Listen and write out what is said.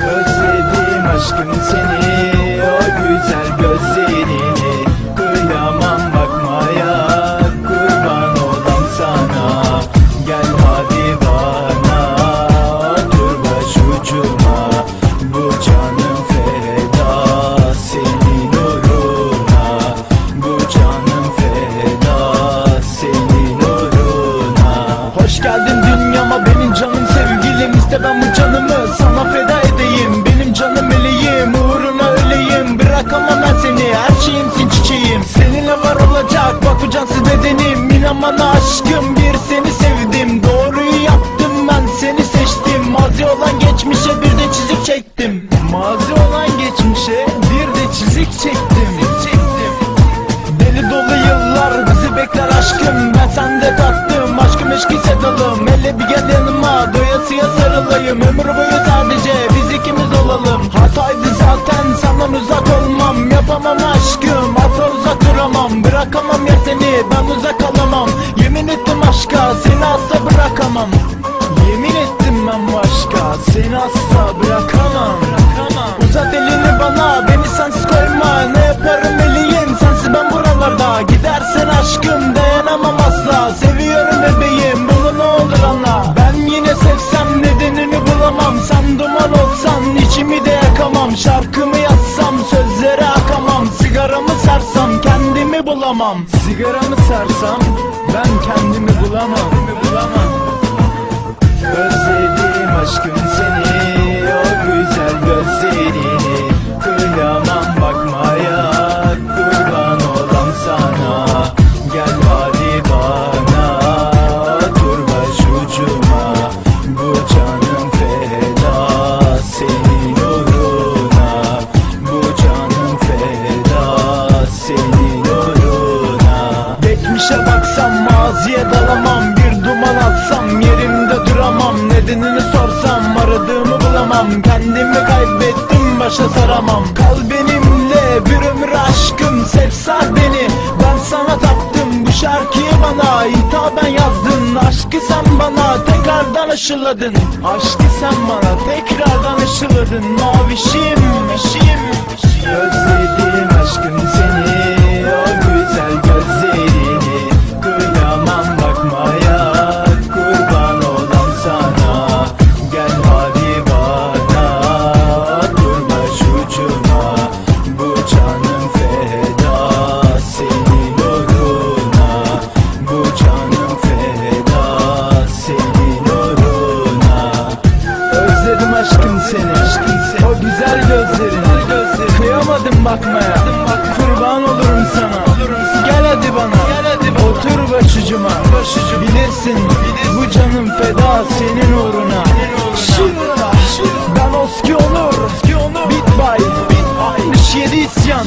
Özledim sevgilim İste ben bu canımı sana feda edeyim. Benim canım meleğim uğruna öleyim. Bırakamam ben seni her şeyimsin çiçeğim. Seninle var olacak bak bu cansız bedenim. İnan aşkım bir seni sevdim. Doğruyu yaptım ben seni seçtim. Mazi olan geçmişe bir de çizik çektim. Mazi olan geçmişe bir de çizik çektim. Deli dolu yıllar bizi bekler aşkım. Ben sende Bırakamam ben uzak kalamam Yemin ettim aşka seni asla bırakamam. Yemin ettim ben bu aşka seni asla bırakamam. Uzat elini bana beni sensiz koyma. Ne yaparım meleğim sensiz ben buralarda. Gidersen aşkım dayanamam asla. Seviyorum bebeğim bulamam. Sigaramı sarsam ben kendimi bulamam. Özledim aşkım seni maziye dalamam Bir duman atsam yerimde duramam. Nedenini sorsam aradığımı bulamam. Kendimi kaybettim başa saramam. Kal benimle bir ömür aşkım Sevsar beni. Ben sana taptım Bu şarkıyı bana hitaben yazdın. Aşkı sen bana tekrardan aşıladın. Aşkı sen bana tekrardan aşıladın. Mavişim, mişim Özledim aşkım seni güzel gözlerine gözlerin. Kıyamadım bakmaya. Kurban olurum sana. Gel hadi bana. Otur başucuma. Bilirsin bu canım feda senin uğruna. Şırra Ben oski olur Bitbay 67 isyan.